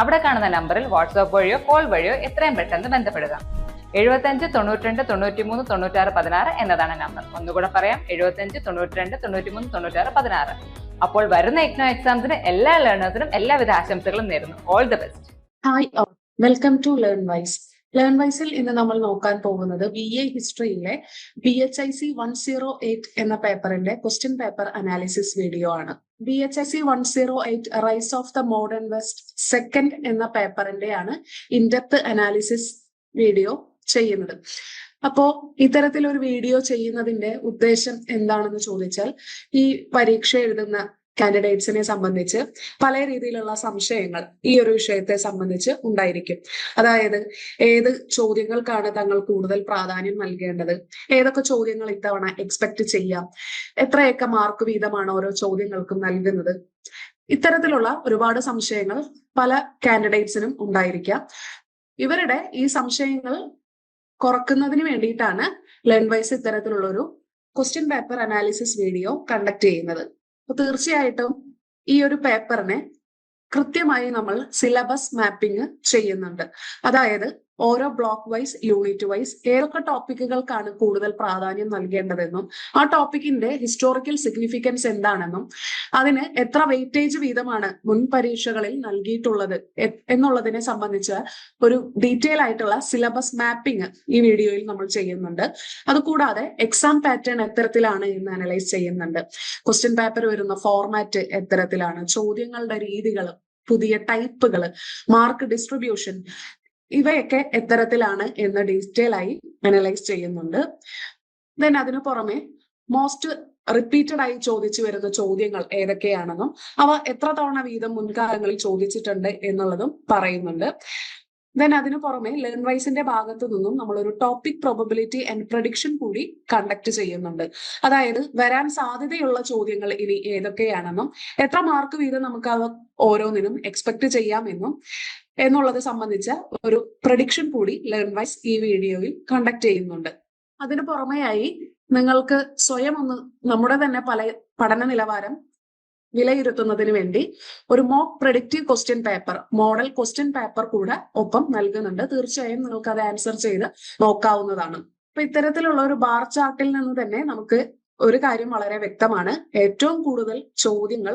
അവിടെ കാണുന്ന നമ്പറിൽ വാട്സ്ആപ്പ് വഴിയോ കോൾ വഴിയോ എത്രയും പെട്ടെന്ന് ബന്ധപ്പെടുക. എഴുപത്തഞ്ച് തൊണ്ണൂറ്റിരണ്ട് തൊണ്ണൂറ്റിമൂന്ന് തൊണ്ണൂറ്റാറ് പതിനാറ് എന്നതാണ് നമ്പർ. ഒന്നുകൂടെ പറയാം എഴുപത്തഞ്ച് തൊണ്ണൂറ്റിരണ്ട് തൊണ്ണൂറ്റിമൂന്ന് തൊണ്ണൂറ്റാറ് പതിനാറ്. അപ്പോൾ വരുന്ന ഇഗ്നോ എക്സാംസിന് എല്ലാ ലേണേഴ്സിനും എല്ലാവിധ ആശംസകളും നേരുന്നു. All the best hi welcome to Learnwise learn വൈസിൽ ഇന്ന് നമ്മൾ നോക്കാൻ പോകുന്നത് B A ഹിസ്റ്ററിയിലെ B H I C one zero eight എന്ന പേപ്പറിന്റെ ക്വസ്റ്റ്യൻ പേപ്പർ അനാലിസിസ് വീഡിയോ ആണ്. B H S C one zero eight rise of the modern west second എന്ന പേപ്പറിന്റെയാണ് ഇൻഡെപ്ത് അനാലിസിസ് വീഡിയോ ചെയ്യുന്നത്. അപ്പോ ഇത്തരത്തിലൊരു വീഡിയോ ചെയ്യുന്നതിന്റെ ഉദ്ദേശം എന്താണെന്ന് ചോദിച്ചാൽ ഈ പരീക്ഷ എഴുതുന്ന കാൻഡിഡേറ്റ്സിനെ സംബന്ധിച്ച് പല രീതിയിലുള്ള സംശയങ്ങൾ ഈ ഒരു വിഷയത്തെ സംബന്ധിച്ച് ഉണ്ടായിരിക്കും. അതായത് ഏത് ചോദ്യങ്ങൾക്കാണ് തങ്ങൾ കൂടുതൽ പ്രാധാന്യം നൽകേണ്ടത്? ഏതൊക്കെ ചോദ്യങ്ങൾ ഇത്തവണ എക്സ്പെക്ട് ചെയ്യാം? എത്രയൊക്കെ മാർക്ക് വീതമാണ് ഓരോ ചോദ്യങ്ങൾക്കും നൽകുന്നത്? ഇത്തരത്തിലുള്ള ഒരുപാട് സംശയങ്ങൾ പല കാൻഡിഡേറ്റ്സിനും ഉണ്ടായിരിക്കാം. ഇവരുടെ ഈ സംശയങ്ങൾ കുറക്കുന്നതിന് വേണ്ടിയിട്ടാണ് ലേൺ വൈസ് ഇത്തരത്തിലുള്ള ഒരു question paper analysis video conduct ചെയ്യുന്നത്. അപ്പൊ തീർച്ചയായിട്ടും ഈ ഒരു പേപ്പറിനെ കൃത്യമായി നമ്മൾ സിലബസ് മാപ്പിംഗ് ചെയ്യുന്നുണ്ട്. അതായത് ഓരോ ബ്ലോക്ക് വൈസ് യൂണിറ്റ് വൈസ് ഏതൊക്കെ ടോപ്പിക്കുകൾക്കാണ് കൂടുതൽ പ്രാധാന്യം നൽകേണ്ടതെന്നും ആ ടോപ്പിക്കിന്റെ ഹിസ്റ്റോറിക്കൽ സിഗ്നിഫിക്കൻസ് എന്താണെന്നും അതിന് എത്ര വെയിറ്റേജ് വീതമാണ് മുൻ പരീക്ഷകളിൽ നൽകിയിട്ടുള്ളത് എന്നുള്ളതിനെ സംബന്ധിച്ച് ഒരു ഡീറ്റെയിൽ ആയിട്ടുള്ള സിലബസ് മാപ്പിംഗ് ഈ വീഡിയോയിൽ നമ്മൾ ചെയ്യുന്നുണ്ട്. അതുകൂടാതെ എക്സാം പാറ്റേൺ എത്തരത്തിലാണ് എന്ന് അനലൈസ് ചെയ്യുന്നുണ്ട്. ക്വസ്റ്റ്യൻ പേപ്പർ വരുന്ന ഫോർമാറ്റ് എത്തരത്തിലാണ്. ചോദ്യങ്ങളുടെ രീതികൾ പുതിയ ടൈപ്പുകൾ മാർക്ക് ഡിസ്ട്രിബ്യൂഷൻ ഇവയൊക്കെ എത്തരത്തിലാണ് എന്ന് ഡീറ്റെയിൽ ആയി അനലൈസ് ചെയ്യുന്നുണ്ട്. ദെൻ അതിനു പുറമെ മോസ്റ്റ് റിപ്പീറ്റഡ് ആയി ചോദിച്ചു വരുന്ന ചോദ്യങ്ങൾ ഏതൊക്കെയാണെന്നും അവ എത്ര തവണ വീതം മുൻകാലങ്ങളിൽ ചോദിച്ചിട്ടുണ്ട് എന്നുള്ളതും പറയുന്നുണ്ട്. ദെൻ അതിനു പുറമെ ലേൺ വൈസിന്റെ ഭാഗത്തു നിന്നും നമ്മൾ ഒരു ടോപ്പിക് പ്രോബബിലിറ്റി ആൻഡ് പ്രഡിക്ഷൻ കൂടി കണ്ടക്ട് ചെയ്യുന്നുണ്ട്. അതായത് വരാൻ സാധ്യതയുള്ള ചോദ്യങ്ങൾ ഇനി ഏതൊക്കെയാണെന്നും എത്ര മാർക്ക് വീതം നമുക്ക് അവ ഓരോന്നിനും എക്സ്പെക്ട് ചെയ്യാമെന്നും എന്നുള്ളത് സംബന്ധിച്ച ഒരു പ്രഡിക്ഷൻ കൂടി ലേൺ വൈസ് ഈ വീഡിയോയിൽ കണ്ടക്ട് ചെയ്യുന്നുണ്ട്. അതിനു പുറമെയായി നിങ്ങൾക്ക് സ്വയം ഒന്ന് നമ്മുടെ തന്നെ പല പഠന നിലവാരം വിലയിരുത്തുന്നതിന് വേണ്ടി ഒരു mock predictive question paper model question paper കൂടെ ഒപ്പം നൽകുന്നുണ്ട്. തീർച്ചയായും നിങ്ങൾക്ക് അത് ആൻസർ ചെയ്ത് നോക്കാവുന്നതാണ്. അപ്പൊ ഇത്തരത്തിലുള്ള ഒരു ബാർ ചാർട്ടിൽ നിന്ന് തന്നെ നമുക്ക് ഒരു കാര്യം വളരെ വ്യക്തമാണ്. ഏറ്റവും കൂടുതൽ ചോദ്യങ്ങൾ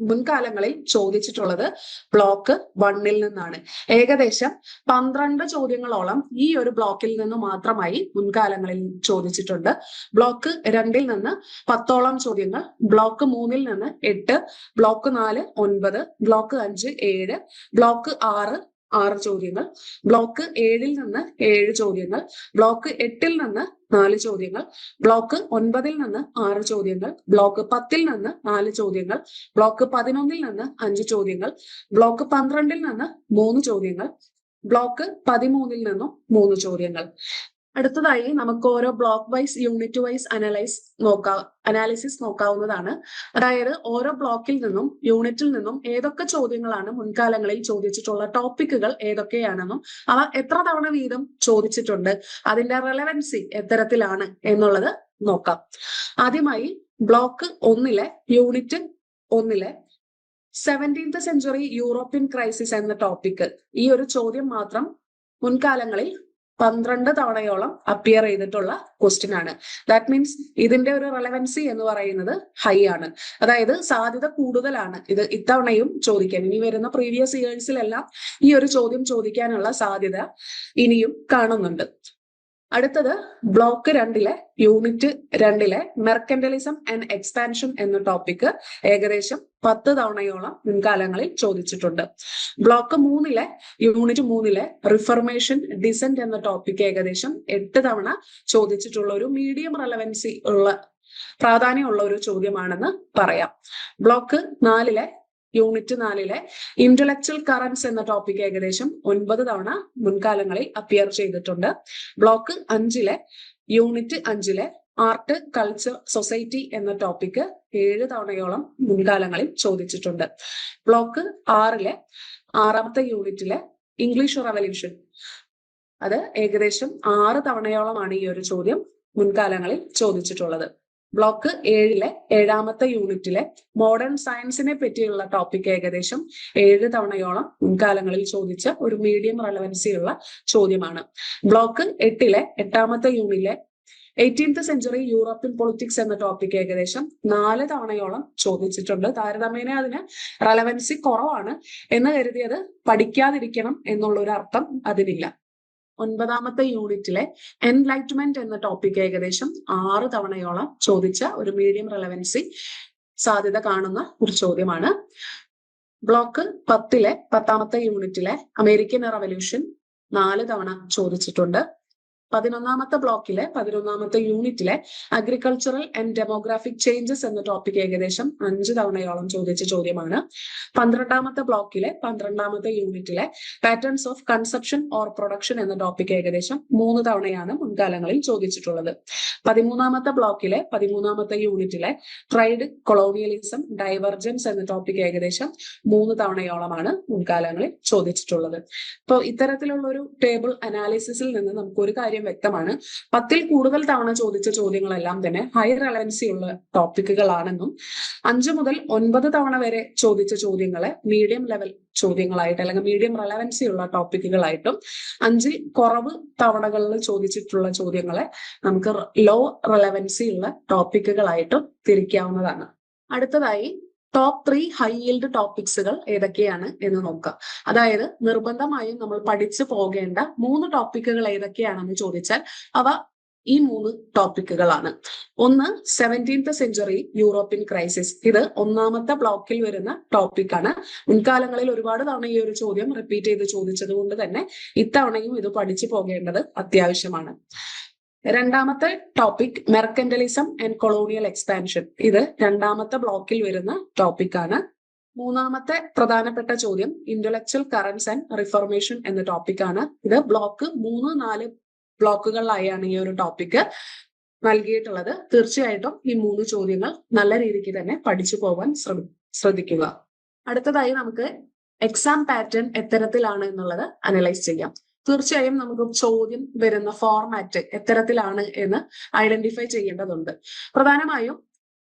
മുൻകാലങ്ങളിൽ ചോദിച്ചിട്ടുള്ളത് ബ്ലോക്ക് വണ്ണിൽ നിന്നാണ്. ഏകദേശം പന്ത്രണ്ട് ചോദ്യങ്ങളോളം ഈ ഒരു ബ്ലോക്കിൽ നിന്ന് മാത്രമായി മുൻകാലങ്ങളിൽ ചോദിച്ചിട്ടുണ്ട്. ബ്ലോക്ക് രണ്ടിൽ നിന്ന് പത്തോളം ചോദ്യങ്ങൾ ബ്ലോക്ക് മൂന്നിൽ നിന്ന് എട്ട് ബ്ലോക്ക് നാല് ഒൻപത് ബ്ലോക്ക് അഞ്ച് ഏഴ് ബ്ലോക്ക് ആറ് ആറ് ചോദ്യങ്ങൾ. ബ്ലോക്ക് ഏഴിൽ നിന്ന് ഏഴ് ചോദ്യങ്ങൾ. ബ്ലോക്ക് എട്ടിൽ നിന്ന് നാല് ചോദ്യങ്ങൾ. ബ്ലോക്ക് ഒൻപതിൽ നിന്ന് ആറ് ചോദ്യങ്ങൾ. ബ്ലോക്ക് പത്തിൽ നിന്ന് നാല് ചോദ്യങ്ങൾ. ബ്ലോക്ക് പതിനൊന്നിൽ നിന്ന് അഞ്ച് ചോദ്യങ്ങൾ. ബ്ലോക്ക് പന്ത്രണ്ടിൽ നിന്ന് മൂന്ന് ചോദ്യങ്ങൾ. ബ്ലോക്ക് പതിമൂന്നിൽ നിന്നും മൂന്ന് ചോദ്യങ്ങൾ. അടുത്തതായി നമുക്ക് ഓരോ block wise unit wise analyse നോക്കാ അനാലിസിസ് നോക്കാവുന്നതാണ്. അതായത് ഓരോ ബ്ലോക്കിൽ നിന്നും യൂണിറ്റിൽ നിന്നും ഏതൊക്കെ ചോദ്യങ്ങളാണ് മുൻകാലങ്ങളിൽ ചോദിച്ചിട്ടുള്ള ടോപ്പിക്കുകൾ ഏതൊക്കെയാണെന്നും അവ എത്ര തവണ വീതം ചോദിച്ചിട്ടുണ്ട് അതിന്റെ റെലവൻസി എത്തരത്തിലാണ് എന്നുള്ളത് നോക്കാം. ആദ്യമായി ബ്ലോക്ക് ഒന്നിലെ യൂണിറ്റ് ഒന്നിലെ സെവന്റീൻത് സെഞ്ചുറി യൂറോപ്യൻ ക്രൈസിസ് എന്ന ടോപ്പിക് ഈ ഒരു ചോദ്യം മാത്രം മുൻകാലങ്ങളിൽ പന്ത്രണ്ട് തവണയോളം അപ്പിയർ ചെയ്തിട്ടുള്ള ക്വസ്റ്റ്യൻ ആണ്. ദാറ്റ് മീൻസ് ഇതിന്റെ ഒരു റെലവൻസി എന്ന് പറയുന്നത് ഹൈ ആണ്. അതായത് സാധ്യത കൂടുതലാണ്. ഇത് ഇത്തവണയും ചോദിക്കാൻ. ഇനി വരുന്ന പ്രീവിയസ് ഇയേഴ്സിലെല്ലാം ഈ ഒരു ചോദ്യം ചോദിക്കാനുള്ള സാധ്യത ഇനിയും കാണുന്നുണ്ട്. അടുത്തത് ബ്ലോക്ക് രണ്ടിലെ യൂണിറ്റ് രണ്ടിലെ മെർക്കൻഡലിസം ആൻഡ് എക്സ്പാൻഷൻ എന്ന ടോപ്പിക് ഏകദേശം പത്ത് തവണയോളം മുൻകാലങ്ങളിൽ ചോദിച്ചിട്ടുണ്ട്. ബ്ലോക്ക് മൂന്നിലെ യൂണിറ്റ് മൂന്നിലെ റിഫർമേഷൻ ഡിസെന്റ് എന്ന ടോപ്പിക് ഏകദേശം എട്ട് തവണ ചോദിച്ചിട്ടുള്ള ഒരു മീഡിയം റെലവൻസി ഉള്ള പ്രാധാന്യമുള്ള ഒരു ചോദ്യമാണെന്ന് പറയാം. ബ്ലോക്ക് നാലിലെ യൂണിറ്റ് നാലിലെ ഇന്റലക്ച്വൽ കറൻസ് എന്ന ടോപ്പിക് ഏകദേശം ഒൻപത് തവണ മുൻകാലങ്ങളിൽ അപ്പിയർ ചെയ്തിട്ടുണ്ട്. ബ്ലോക്ക് അഞ്ചിലെ യൂണിറ്റ് അഞ്ചിലെ ആർട്ട് കൾച്ചർ സൊസൈറ്റി എന്ന ടോപ്പിക് ഏഴ് തവണയോളം മുൻകാലങ്ങളിൽ ചോദിച്ചിട്ടുണ്ട്. ബ്ലോക്ക് ആറിലെ ആറാമത്തെ യൂണിറ്റിലെ ഇംഗ്ലീഷ് റവല്യൂഷൻ അത് ഏകദേശം ആറ് തവണയോളമാണ് ഈ ഒരു ചോദ്യം മുൻകാലങ്ങളിൽ ചോദിച്ചിട്ടുള്ളത്. ബ്ലോക്ക് ഏഴിലെ ഏഴാമത്തെ യൂണിറ്റിലെ മോഡേൺ സയൻസിനെ പറ്റിയുള്ള ടോപ്പിക് ഏകദേശം ഏഴ് തവണയോളം മുൻകാലങ്ങളിൽ ചോദിച്ച ഒരു മീഡിയം റെലവൻസിയുള്ള ചോദ്യമാണ്. ബ്ലോക്ക് എട്ടിലെ എട്ടാമത്തെ യൂണിറ്റിലെ എയ്റ്റീൻത്ത് സെഞ്ചുറി യൂറോപ്യൻ പൊളിറ്റിക്സ് എന്ന ടോപ്പിക് ഏകദേശം നാല് തവണയോളം ചോദിച്ചിട്ടുണ്ട്. താരതമ്യേന അതിന് റെലവൻസി കുറവാണ് എന്ന് കരുതിയത് പഠിക്കാതിരിക്കണം എന്നുള്ളൊരു അർത്ഥം അതിനില്ല. ഒൻപതാമത്തെ യൂണിറ്റിലെ എൻലൈറ്റ്മെന്റ് എന്ന ടോപ്പിക് ഏകദേശം ആറ് തവണയോളം ചോദിച്ച ഒരു മീഡിയം റെലവൻസി സാധ്യത കാണുന്ന ഒരു ചോദ്യമാണ്. ബ്ലോക്ക് പത്തിലെ പത്താമത്തെ യൂണിറ്റിലെ അമേരിക്കൻ റവല്യൂഷൻ നാല് തവണ ചോദിച്ചിട്ടുണ്ട്. പതിനൊന്നാമത്തെ ബ്ലോക്കിലെ പതിനൊന്നാമത്തെ യൂണിറ്റിലെ അഗ്രികൾച്ചറൽ ആൻഡ് ഡെമോഗ്രാഫിക് ചേഞ്ചസ് എന്ന ടോപ്പിക് ഏകദേശം അഞ്ച് തവണയോളം ചോദിച്ച ചോദ്യമാണ്. പന്ത്രണ്ടാമത്തെ ബ്ലോക്കിലെ പന്ത്രണ്ടാമത്തെ യൂണിറ്റിലെ patterns of consumption or production എന്ന ടോപ്പിക് ഏകദേശം മൂന്ന് തവണയാണ് മുൻകാലങ്ങളിൽ ചോദിച്ചിട്ടുള്ളത്. പതിമൂന്നാമത്തെ ബ്ലോക്കിലെ പതിമൂന്നാമത്തെ യൂണിറ്റിലെ ട്രൈഡ് കൊളോണിയലിസം ഡൈവർജൻസ് എന്ന ടോപ്പിക് ഏകദേശം മൂന്ന് തവണയോളമാണ് മുൻകാലങ്ങളിൽ ചോദിച്ചിട്ടുള്ളത്. അപ്പോൾ ഇത്തരത്തിലുള്ള ഒരു ടേബിൾ അനാലിസിസിൽ നിന്ന് നമുക്ക് ഒരു കാര്യം വ്യക്തമാണ്. പത്തിൽ കൂടുതൽ തവണ ചോദിച്ച ചോദ്യങ്ങളെല്ലാം തന്നെ ഹയർ റെലവൻസി ഉള്ള ടോപ്പിക്കുകളാണെന്നും അഞ്ചു മുതൽ ഒൻപത് തവണ വരെ ചോദിച്ച ചോദ്യങ്ങളെ മീഡിയം ലെവൽ ചോദ്യങ്ങളായിട്ട് അല്ലെങ്കിൽ മീഡിയം റെലവൻസി ഉള്ള ടോപ്പിക്കുകളായിട്ടും അഞ്ചിൽ കുറവ് തവണകളിൽ ചോദിച്ചിട്ടുള്ള ചോദ്യങ്ങളെ നമുക്ക് ലോ റെലവൻസി ഉള്ള ടോപ്പിക്കുകളായിട്ടും തിരിക്കാവുന്നതാണ്. അടുത്തതായി ടോപ്പ് ത്രീ ഹൈ yield ടോപ്പിക്സുകൾ ഏതൊക്കെയാണ് എന്ന് നോക്കാം അതായത് നിർബന്ധമായും നമ്മൾ പഠിച്ചു പോകേണ്ട മൂന്ന് ടോപ്പിക്കുകൾ ഏതൊക്കെയാണെന്ന് ചോദിച്ചാൽ അവ ഈ മൂന്ന് ടോപ്പിക്കുകളാണ് ഒന്ന് സെവന്റീൻത്ത് സെഞ്ചുറി യൂറോപ്യൻ ക്രൈസിസ് ഇത് ഒന്നാമത്തെ ബ്ലോക്കിൽ വരുന്ന ടോപ്പിക്കാണ് മുൻകാലങ്ങളിൽ ഒരുപാട് തവണ ഈ ഒരു ചോദ്യം റിപ്പീറ്റ് ചെയ്ത് ചോദിച്ചത് കൊണ്ട് തന്നെ ഇത്തവണയും ഇത് പഠിച്ചു പോകേണ്ടത് അത്യാവശ്യമാണ്. രണ്ടാമത്തെ topic mercantilism and colonial expansion ഇത് രണ്ടാമത്തെ ബ്ലോക്കിൽ വരുന്ന ടോപ്പിക്കാണ് മൂന്നാമത്തെ പ്രധാനപ്പെട്ട ചോദ്യം ഇന്റലക്ച്വൽ കറൻസ് ആൻഡ് റിഫോർമേഷൻ എന്ന ടോപ്പിക്കാണ് ഇത് ബ്ലോക്ക് മൂന്ന് നാല് ബ്ലോക്കുകളിലായാണ് ഈ ഒരു ടോപ്പിക്ക് നൽകിയിട്ടുള്ളത്. തീർച്ചയായിട്ടും ഈ മൂന്ന് ചോദ്യങ്ങൾ നല്ല രീതിക്ക് തന്നെ പഠിച്ചു പോവാൻ ശ്രദ്ധിക്കുക. അടുത്തതായി നമുക്ക് എക്സാം പാറ്റേൺ എത്തരത്തിലാണ് എന്നുള്ളത് അനലൈസ് ചെയ്യാം. തീർച്ചയായും നമുക്ക് ചോദ്യം വരുന്ന ഫോർമാറ്റ് എത്തരത്തിലാണ് എന്ന് ഐഡന്റിഫൈ ചെയ്യേണ്ടതുണ്ട്. പ്രധാനമായും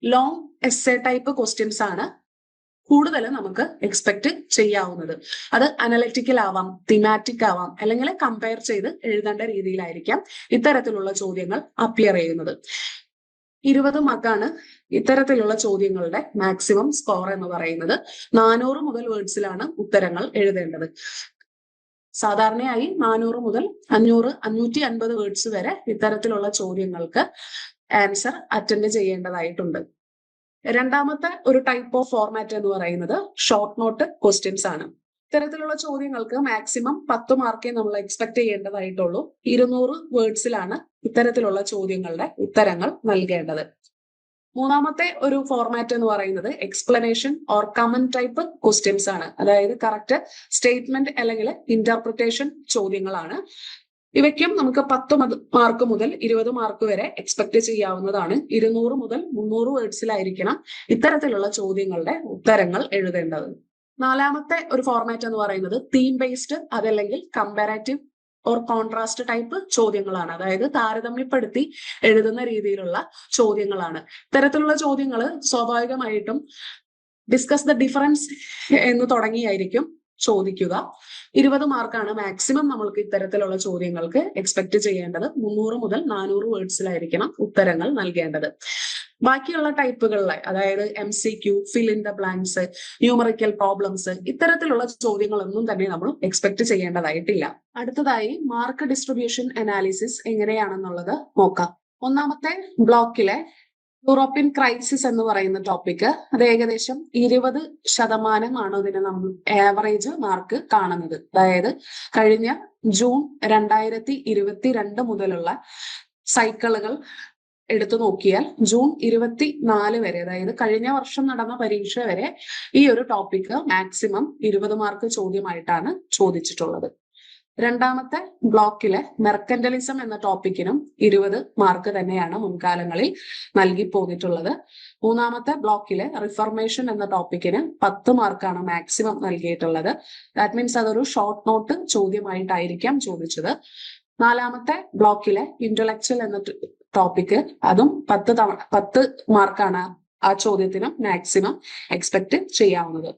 long S A type questions ആണ് കൂടുതൽ നമുക്ക് എക്സ്പെക്ട് ചെയ്യാവുന്നത്. അത് അനലറ്റിക്കൽ ആവാം തിമാറ്റിക് ആവാം അല്ലെങ്കിൽ കമ്പയർ ചെയ്ത് എഴുതേണ്ട രീതിയിലായിരിക്കാം ഇത്തരത്തിലുള്ള ചോദ്യങ്ങൾ അപ്പിയർ ചെയ്യുന്നത്. ഇരുപത് മക്കാണ് ഇത്തരത്തിലുള്ള ചോദ്യങ്ങളുടെ മാക്സിമം സ്കോർ എന്ന് പറയുന്നത്. നാനൂറ് മുതൽ വേർഡ്സിലാണ് ഉത്തരങ്ങൾ എഴുതേണ്ടത്. സാധാരണയായി നാനൂറ് മുതൽ അഞ്ഞൂറ് അഞ്ഞൂറ്റി അൻപത് വേർഡ്സ് വരെ ഇത്തരത്തിലുള്ള ചോദ്യങ്ങൾക്ക് ആൻസർ അറ്റൻഡ് ചെയ്യേണ്ടതായിട്ടുണ്ട്. രണ്ടാമത്തെ ഒരു ടൈപ്പ് ഓഫ് ഫോർമാറ്റ് എന്ന് പറയുന്നത് ഷോർട്ട് നോട്ട് ക്വസ്റ്റ്യൻസ് ആണ്. ഇത്തരത്തിലുള്ള ചോദ്യങ്ങൾക്ക് മാക്സിമം പത്ത് മാർക്കേ നമ്മൾ എക്സ്പെക്ട് ചെയ്യേണ്ടതായിട്ടുള്ളൂ. ഇരുന്നൂറ് വേർഡ്സിലാണ് ഇത്തരത്തിലുള്ള ചോദ്യങ്ങളുടെ ഉത്തരങ്ങൾ നൽകേണ്ടത്. മൂന്നാമത്തെ ഒരു ഫോർമാറ്റ് എന്ന് പറയുന്നത് explanation or comment type questions ആണ്. അതായത് കറക്റ്റ് സ്റ്റേറ്റ്മെന്റ് അല്ലെങ്കിൽ ഇന്റർപ്രിട്ടേഷൻ ചോദ്യങ്ങളാണ്. ഇവയ്ക്കും നമുക്ക് പത്ത് മാർക്ക് മുതൽ ഇരുപത് മാർക്ക് വരെ എക്സ്പെക്ട് ചെയ്യാവുന്നതാണ്. ഇരുന്നൂറ് മുതൽ മുന്നൂറ് വേർഡ്സിലായിരിക്കണം ഇത്തരത്തിലുള്ള ചോദ്യങ്ങളുടെ ഉത്തരങ്ങൾ എഴുതേണ്ടത്. നാലാമത്തെ ഒരു ഫോർമാറ്റ് എന്ന് പറയുന്നത് തീം ബേസ്ഡ് അതല്ലെങ്കിൽ കമ്പാരാറ്റീവ് ഓർ കോൺട്രാസ്റ്റ് ടൈപ്പ് ചോദ്യങ്ങളാണ്. അതായത് താരതമ്യപ്പെടുത്തി എഴുതുന്ന രീതിയിലുള്ള ചോദ്യങ്ങളാണ്. ഇത്തരത്തിലുള്ള ചോദ്യങ്ങൾ സ്വാഭാവികമായിട്ടും ഡിസ്കസ് ദ ഡിഫറൻസ് എന്ന് തുടങ്ങിയായിരിക്കും ചോദിക്കുക. ഇരുപത് മാർക്കാണ് മാക്സിമം നമ്മൾക്ക് ഇത്തരത്തിലുള്ള ചോദ്യങ്ങൾക്ക് എക്സ്പെക്ട് ചെയ്യേണ്ടത്. മുന്നൂറ് മുതൽ നാനൂറ് വേർഡ്സിലായിരിക്കണം ഉത്തരങ്ങൾ നൽകേണ്ടത്. ബാക്കിയുള്ള ടൈപ്പുകളിലെ അതായത് M C Q fill in the blanks numerical problems ഇത്തരത്തിലുള്ള ചോദ്യങ്ങളൊന്നും തന്നെ നമ്മൾ എക്സ്പെക്ട് ചെയ്യേണ്ടതായിട്ടില്ല. അടുത്തതായി മാർക്ക് ഡിസ്ട്രിബ്യൂഷൻ അനാലിസിസ് എങ്ങനെയാണെന്നുള്ളത് നോക്കാം. ഒന്നാമത്തെ ബ്ലോക്കിലെ യൂറോപ്യൻ ക്രൈസിസ് എന്ന് പറയുന്ന ടോപ്പിക് അത് ഏകദേശം ഇരുപത് ശതമാനമാണ് ഇതിന് നമ്മൾ ആവറേജ് മാർക്ക് കാണുന്നത്. അതായത് കഴിഞ്ഞ ജൂൺ രണ്ടായിരത്തി ഇരുപത്തി രണ്ട് മുതലുള്ള സൈക്കിളുകൾ എടുത്തു നോക്കിയാൽ ജൂൺ ഇരുപത്തി നാല് വരെ അതായത് കഴിഞ്ഞ വർഷം നടന്ന പരീക്ഷ വരെ ഈ ഒരു ടോപ്പിക്ക് മാക്സിമം ഇരുപത് മാർക്ക് ചോദ്യമായിട്ടാണ് ചോദിച്ചിട്ടുള്ളത്. രണ്ടാമത്തെ ബ്ലോക്കിലെ മെർക്കന്റലിസം എന്ന ടോപ്പിക്കിനും ഇരുപത് മാർക്ക് തന്നെയാണ് മുൻകാലങ്ങളിൽ നൽകി പോന്നിട്ടുള്ളത്. മൂന്നാമത്തെ ബ്ലോക്കിലെ റിഫർമേഷൻ എന്ന ടോപ്പിക്കിന് പത്ത് മാർക്കാണ് മാക്സിമം നൽകിയിട്ടുള്ളത്. ദാറ്റ് മീൻസ് അതൊരു ഷോർട്ട് നോട്ട് ചോദ്യമായിട്ടായിരിക്കാം ചോദിച്ചത്. നാലാമത്തെ ബ്ലോക്കിലെ ഇന്റലക്ച്വൽ എന്ന ടോപ്പിക്ക് അതും പത്ത് തവണ പത്ത് മാർക്കാണ് ആ ചോദ്യത്തിന് മാക്സിമം എക്സ്പെക്ട് ചെയ്യാവുന്നത്.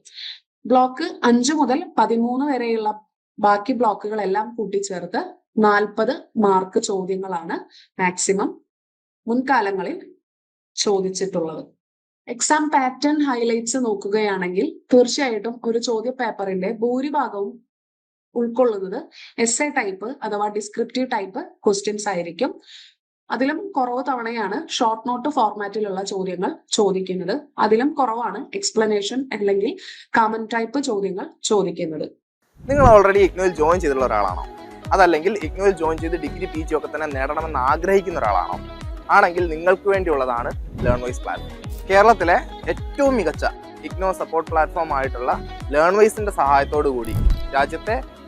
ബ്ലോക്ക് അഞ്ച് മുതൽ പതിമൂന്ന് വരെയുള്ള ബാക്കി ബ്ലോക്കുകളെല്ലാം കൂട്ടിച്ചേർത്ത് നാൽപ്പത് മാർക്ക് ചോദ്യങ്ങളാണ് മാക്സിമം മുൻകാലങ്ങളിൽ ചോദിച്ചിട്ടുള്ളത്. എക്സാം പാറ്റേൺ ഹൈലൈറ്റ്സ് നോക്കുകയാണെങ്കിൽ തീർച്ചയായിട്ടും ഒരു ചോദ്യ പേപ്പറിന്റെ ഭൂരിഭാഗവും ഉൾക്കൊള്ളുന്നത് എസ് എ ടൈപ്പ് അഥവാ ഡിസ്ക്രിപ്റ്റീവ് ടൈപ്പ് ക്വസ്റ്റ്യൻസ് ആയിരിക്കും. അതിലും കുറവ് തവണയാണ് ഷോർട്ട് നോട്ട് ഫോർമാറ്റിലുള്ള ചോദ്യങ്ങൾ ചോദിക്കുന്നത്. അതിലും കുറവാണ് എക്സ്പ്ലനേഷൻ അല്ലെങ്കിൽ കമന്റ് ടൈപ്പ് ചോദ്യങ്ങൾ ചോദിക്കുന്നത്. നിങ്ങൾ ഓൾറെഡി ഇഗ്നോയിൽ ജോയിൻ ചെയ്തിട്ടുള്ള ഒരാളാണോ? അതല്ലെങ്കിൽ ഇഗ്നോയിൽ ജോയിൻ ചെയ്ത് ഡിഗ്രി പി ജി ഒക്കെ തന്നെ നേടണമെന്ന് ആഗ്രഹിക്കുന്ന ഒരാളാണോ? ആണെങ്കിൽ നിങ്ങൾക്ക് വേണ്ടിയുള്ളതാണ് ലേൺ വൈസ് പ്ലാറ്റ്ഫോം കേരളത്തിലെ ഏറ്റവും മികച്ച ഇഗ്നോ സപ്പോർട്ട് പ്ലാറ്റ്ഫോം ആയിട്ടുള്ള ലേൺ വൈസിന്റെ സഹായത്തോടു കൂടി രാജ്യത്തെ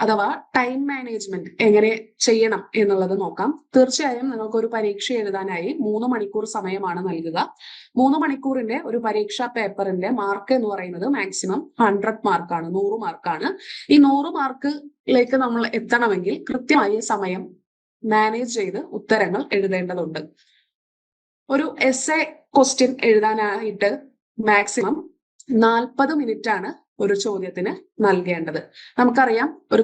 അഥവാ ടൈം മാനേജ്മെന്റ് എങ്ങനെ ചെയ്യണം എന്നുള്ളത് നോക്കാം. തീർച്ചയായും നിങ്ങൾക്ക് ഒരു പരീക്ഷ എഴുതാനായി മൂന്ന് മണിക്കൂർ സമയമാണ് നൽകുക. മൂന്ന് മണിക്കൂറിന്റെ ഒരു പരീക്ഷാ പേപ്പറിന്റെ മാർക്ക് എന്ന് പറയുന്നത് മാക്സിമം ഹൺഡ്രഡ് മാർക്കാണ് നൂറ് മാർക്കാണ് ഈ നൂറ് മാർക്കിലേക്ക് നമ്മൾ എത്തണമെങ്കിൽ കൃത്യമായ സമയം മാനേജ് ചെയ്ത് ഉത്തരങ്ങൾ എഴുതേണ്ടതുണ്ട്. ഒരു എസ് എ ക്വസ്റ്റ്യൻ എഴുതാനായിട്ട് മാക്സിമം നാൽപ്പത് മിനിറ്റ് ആണ് ഒരു ചോദ്യത്തിന് നൽകേണ്ടത്. നമുക്കറിയാം ഒരു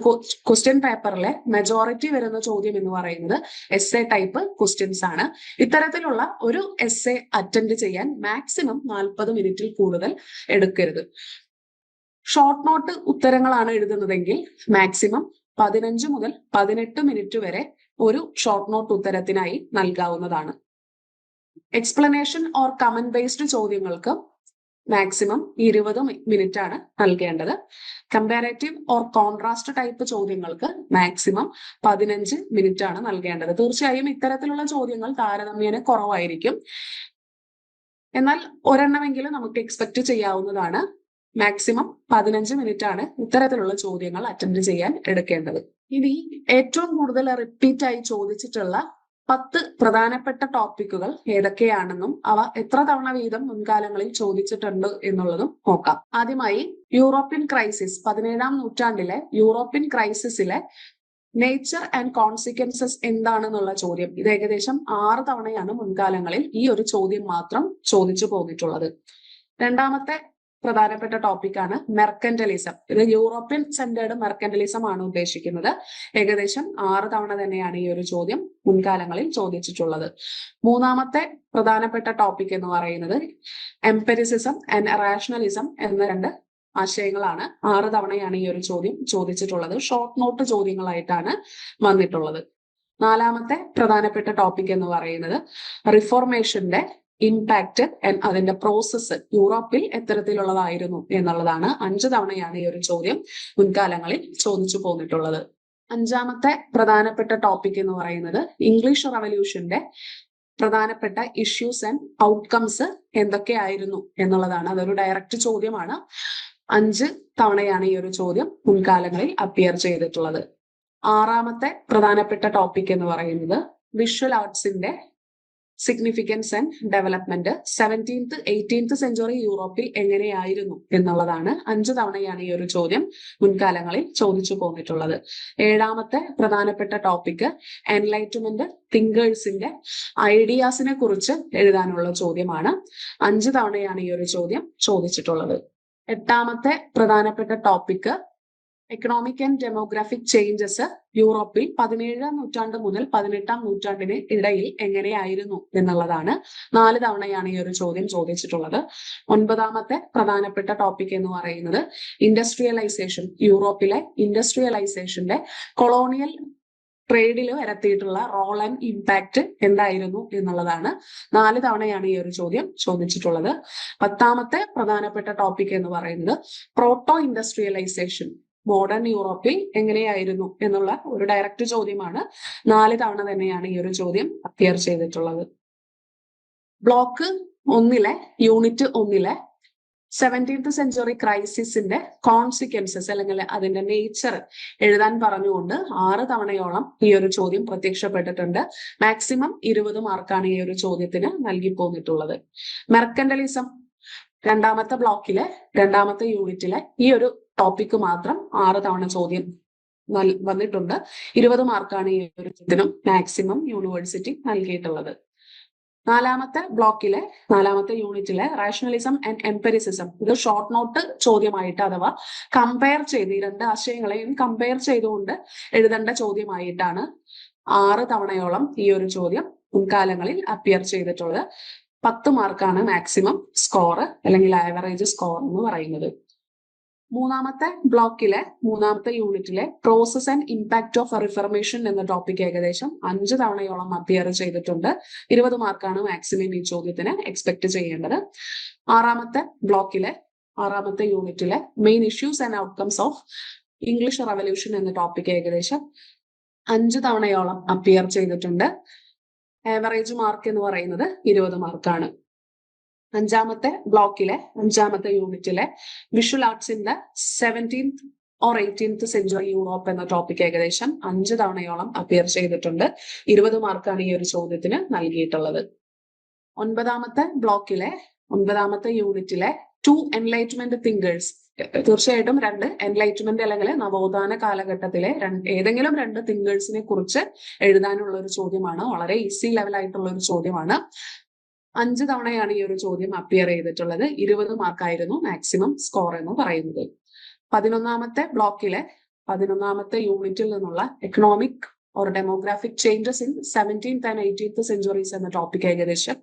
ക്വസ്റ്റ്യൻ പേപ്പറിലെ മെജോറിറ്റി വരുന്ന ചോദ്യം എന്ന് പറയുന്നത് എസ് എ ടൈപ്പ് ക്വസ്റ്റ്യൻസ് ആണ്. ഇത്തരത്തിലുള്ള ഒരു എസ് എ അറ്റൻഡ് ചെയ്യാൻ മാക്സിമം നാൽപ്പത് മിനിറ്റിൽ കൂടുതൽ എടുക്കരുത്. ഷോർട്ട് നോട്ട് ഉത്തരങ്ങളാണ് എഴുതുന്നതെങ്കിൽ മാക്സിമം പതിനഞ്ച് മുതൽ പതിനെട്ട് മിനിറ്റ് വരെ ഒരു ഷോർട്ട് നോട്ട് ഉത്തരത്തിനായി നൽകാവുന്നതാണ്. എക്സ്പ്ലനേഷൻ ഓർ കമന്റ് ബേസ്ഡ് ചോദ്യങ്ങൾക്ക് മാക്സിമം ഇരുപത് മിനിറ്റ് ആണ് നൽകേണ്ടത്. കമ്പാരേറ്റീവ് ഓർ കോൺട്രാസ്റ്റ് ടൈപ്പ് ചോദ്യങ്ങൾക്ക് മാക്സിമം പതിനഞ്ച് മിനിറ്റ് ആണ് നൽകേണ്ടത്. തീർച്ചയായും ഇത്തരത്തിലുള്ള ചോദ്യങ്ങൾ താരതമ്യേന കുറവായിരിക്കും. എന്നാൽ ഒരെണ്ണമെങ്കിലും നമുക്ക് എക്സ്പെക്ട് ചെയ്യാവുന്നതാണ്. മാക്സിമം പതിനഞ്ച് മിനിറ്റ് ആണ് ഇത്തരത്തിലുള്ള ചോദ്യങ്ങൾ അറ്റൻഡ് ചെയ്യാൻ എടുക്കേണ്ടത്. ഇനി ഏറ്റവും കൂടുതൽ റിപ്പീറ്റ് ആയി ചോദിച്ചിട്ടുള്ള പത്ത് പ്രധാനപ്പെട്ട ടോപ്പിക്കുകൾ ഏതൊക്കെയാണെന്നും അവ എത്ര തവണ വീതം മുൻകാലങ്ങളിൽ ചോദിച്ചിട്ടുണ്ട് എന്നുള്ളതും നോക്കാം. ആദ്യമായി യൂറോപ്യൻ ക്രൈസിസ് പതിനേഴാം നൂറ്റാണ്ടിലെ യൂറോപ്യൻ ക്രൈസിസിലെ നേച്ചർ ആൻഡ് കോൺസിക്വൻസസ് എന്താണെന്നുള്ള ചോദ്യം. ഇത് ഏകദേശം ആറ് തവണയാണ് മുൻകാലങ്ങളിൽ ഈ ഒരു ചോദ്യം മാത്രം ചോദിച്ചു പോന്നിട്ടുള്ളത്. രണ്ടാമത്തെ പ്രധാനപ്പെട്ട ടോപ്പിക്കാണ് മെർക്കന്റലിസം ഇത് യൂറോപ്യൻ സെന്റേർഡ് മെർക്കന്റലിസം ആണ് ഉദ്ദേശിക്കുന്നത്. ഏകദേശം ആറ് തവണ തന്നെയാണ് ഈ ഒരു ചോദ്യം മുൻകാലങ്ങളിൽ ചോദിച്ചിട്ടുള്ളത്. മൂന്നാമത്തെ പ്രധാനപ്പെട്ട ടോപ്പിക് എന്ന് പറയുന്നത് എംപെരിസിസം ആൻഡ് റാഷണലിസം എന്ന രണ്ട് ആശയങ്ങളാണ് ആറ് തവണയാണ് ഈ ഒരു ചോദ്യം ചോദിച്ചിട്ടുള്ളത്. ഷോർട്ട് നോട്ട് ചോദ്യങ്ങളായിട്ടാണ് വന്നിട്ടുള്ളത്. നാലാമത്തെ പ്രധാനപ്പെട്ട ടോപ്പിക് എന്ന് പറയുന്നത് റിഫോർമേഷന്റെ ഇമ്പാക്ട് അതിന്റെ പ്രോസസ്സ് യൂറോപ്പിൽ എത്തരത്തിലുള്ളതായിരുന്നു എന്നുള്ളതാണ് അഞ്ചു തവണയാണ് ഈ ഒരു ചോദ്യം മുൻകാലങ്ങളിൽ ചോദിച്ചു പോന്നിട്ടുള്ളത്. അഞ്ചാമത്തെ പ്രധാനപ്പെട്ട ടോപ്പിക് എന്ന് പറയുന്നത് ഇംഗ്ലീഷ് റവല്യൂഷന്റെ പ്രധാനപ്പെട്ട ഇഷ്യൂസ് ആൻഡ് ഔട്ട്കംസ് എന്തൊക്കെയായിരുന്നു എന്നുള്ളതാണ്. അതൊരു ഡയറക്റ്റ് ചോദ്യമാണ്. അഞ്ച് തവണയാണ് ഈ ഒരു ചോദ്യം മുൻകാലങ്ങളിൽ അപ്പിയർ ചെയ്തിട്ടുള്ളത്. ആറാമത്തെ പ്രധാനപ്പെട്ട ടോപ്പിക് എന്ന് പറയുന്നത് visual ആർട്സിന്റെ significance and development seventeenth eighteenth century യൂറോപ്പിൽ എങ്ങനെയായിരുന്നു എന്നുള്ളതാണ് അഞ്ചു തവണയാണ് ഈ ഒരു ചോദ്യം മുൻകാലങ്ങളിൽ ചോദിച്ചു പോന്നിട്ടുള്ളത്. ഏഴാമത്തെ പ്രധാനപ്പെട്ട ടോപ്പിക് എൻലൈറ്റ്മെന്റ് തിങ്കേഴ്സിന്റെ ഐഡിയാസിനെ കുറിച്ച് എഴുതാനുള്ള ചോദ്യമാണ്. അഞ്ചു തവണയാണ് ഈ ഒരു ചോദ്യം ചോദിച്ചിട്ടുള്ളത്. എട്ടാമത്തെ പ്രധാനപ്പെട്ട topic economic and demographic changes യൂറോപ്പിൽ പതിനേഴാം നൂറ്റാണ്ട് മുതൽ പതിനെട്ടാം നൂറ്റാണ്ടിന് ഇടയിൽ എങ്ങനെയായിരുന്നു എന്നുള്ളതാണ് നാല് തവണയാണ് ഈ ഒരു ചോദ്യം ചോദിച്ചിട്ടുള്ളത്. ഒൻപതാമത്തെ പ്രധാനപ്പെട്ട ടോപ്പിക് എന്ന് പറയുന്നത് ഇൻഡസ്ട്രിയലൈസേഷൻ യൂറോപ്പിലെ ഇൻഡസ്ട്രിയലൈസേഷന്റെ കൊളോണിയൽ ട്രേഡിൽ വരത്തിയിട്ടുള്ള റോൾ ആൻഡ് ഇമ്പാക്ട് എന്തായിരുന്നു എന്നുള്ളതാണ് നാല് തവണയാണ് ഈ ഒരു ചോദ്യം ചോദിച്ചിട്ടുള്ളത്. പത്താമത്തെ പ്രധാനപ്പെട്ട ടോപ്പിക് എന്ന് പറയുന്നത് പ്രോട്ടോ ഇൻഡസ്ട്രിയലൈസേഷൻ മോഡേൺ യൂറോപ്പിൽ എങ്ങനെയായിരുന്നു എന്നുള്ള ഒരു ഡയറക്റ്റ് ചോദ്യമാണ്. നാല് തവണ തന്നെയാണ് ഈ ഒരു ചോദ്യം അപ്പിയർ ചെയ്തിട്ടുള്ളത്. ബ്ലോക്ക് ഒന്നിലെ യൂണിറ്റ് ഒന്നിലെ സെവന്റീൻത് സെഞ്ചുറി ക്രൈസിസിന്റെ കോൺസിക്വൻസസ് അല്ലെങ്കിൽ അതിന്റെ നേച്ചർ എഴുതാൻ പറഞ്ഞുകൊണ്ട് ആറ് തവണയോളം ഈ ഒരു ചോദ്യം പ്രത്യക്ഷപ്പെട്ടിട്ടുണ്ട്. മാക്സിമം ഇരുപത് മാർക്കാണ് ഈ ഒരു ചോദ്യത്തിന് നൽകി പോന്നിട്ടുള്ളത് മെർക്കൻഡലിസം രണ്ടാമത്തെ ബ്ലോക്കിലെ രണ്ടാമത്തെ യൂണിറ്റിലെ ഈ ഒരു ടോപ്പിക്ക് മാത്രം ആറ് തവണ ചോദ്യം വന്നിട്ടുണ്ട്. ഇരുപത് മാർക്കാണ് ഈ ഒരു ഇതിനും മാക്സിമം യൂണിവേഴ്സിറ്റി നൽകിയിട്ടുള്ളത്. നാലാമത്തെ ബ്ലോക്കിലെ നാലാമത്തെ യൂണിറ്റിലെ റാഷണലിസം ആൻഡ് എംപെരിസിസം ഇത് ഷോർട്ട് നോട്ട് ചോദ്യമായിട്ട് അഥവാ കമ്പയർ ചെയ്ത് ഈ രണ്ട് ആശയങ്ങളെയും കമ്പയർ ചെയ്തുകൊണ്ട് എഴുതേണ്ട ചോദ്യമായിട്ടാണ് ആറ് തവണയോളം ഈ ഒരു ചോദ്യം മുൻകാലങ്ങളിൽ അപ്പിയർ ചെയ്തിട്ടുള്ളത്. പത്ത് മാർക്കാണ് മാക്സിമം സ്കോർ അല്ലെങ്കിൽ ആവറേജ് സ്കോർ എന്ന് പറയുന്നത്. മൂന്നാമത്തെ ബ്ലോക്കിലെ മൂന്നാമത്തെ യൂണിറ്റിലെ process and impact of reformation എന്ന ടോപ്പിക് ഏകദേശം അഞ്ച് തവണയോളം അപ്പിയർ ചെയ്തിട്ടുണ്ട്. ഇരുപത് മാർക്കാണ് മാക്സിമം ഈ ചോദ്യത്തിന് എക്സ്പെക്ട് ചെയ്യേണ്ടത്. ആറാമത്തെ ബ്ലോക്കിലെ ആറാമത്തെ യൂണിറ്റിലെ main issues and outcomes of English revolution എന്ന ടോപ്പിക് ഏകദേശം അഞ്ച് തവണയോളം അപ്പിയർ ചെയ്തിട്ടുണ്ട്. ആവറേജ് മാർക്ക് എന്ന് പറയുന്നത് ഇരുപത് മാർക്കാണ് അഞ്ചാമത്തെ ബ്ലോക്കിലെ അഞ്ചാമത്തെ യൂണിറ്റിലെ visual arts in the seventeenth or eighteenth century Europe എന്ന ടോപ്പിക് ഏകദേശം അഞ്ച് തവണയോളം അപ്പിയർ ചെയ്തിട്ടുണ്ട്. ഇരുപത് മാർക്കാണ് ഈ ഒരു ചോദ്യത്തിന് നൽകിയിട്ടുള്ളത്. ഒൻപതാമത്തെ ബ്ലോക്കിലെ ഒൻപതാമത്തെ യൂണിറ്റിലെ ടു എൻലൈറ്റ്മെന്റ് തിങ്കേഴ്സ് തീർച്ചയായിട്ടും രണ്ട് എൻലൈറ്റ്മെന്റ് അല്ലെങ്കിൽ നവോത്ഥാന കാലഘട്ടത്തിലെ ഏതെങ്കിലും രണ്ട് തിങ്കേഴ്സിനെ കുറിച്ച് എഴുതാനുള്ള ഒരു ചോദ്യമാണ്. വളരെ ഈസി ലെവൽ ആയിട്ടുള്ള ഒരു ചോദ്യമാണ്. അഞ്ച് തവണയാണ് ഈ ഒരു ചോദ്യം അപ്പിയർ ചെയ്തിട്ടുള്ളത്. ഇരുപത് മാർക്കായിരുന്നു മാക്സിമം സ്കോർ എന്ന് പറയുന്നത്. പതിനൊന്നാമത്തെ ബ്ലോക്കിലെ പതിനൊന്നാമത്തെ യൂണിറ്റിൽ നിന്നുള്ള economic or demographic changes in seventeenth and eighteenth centuries എന്ന ടോപ്പിക് ഏകദേശം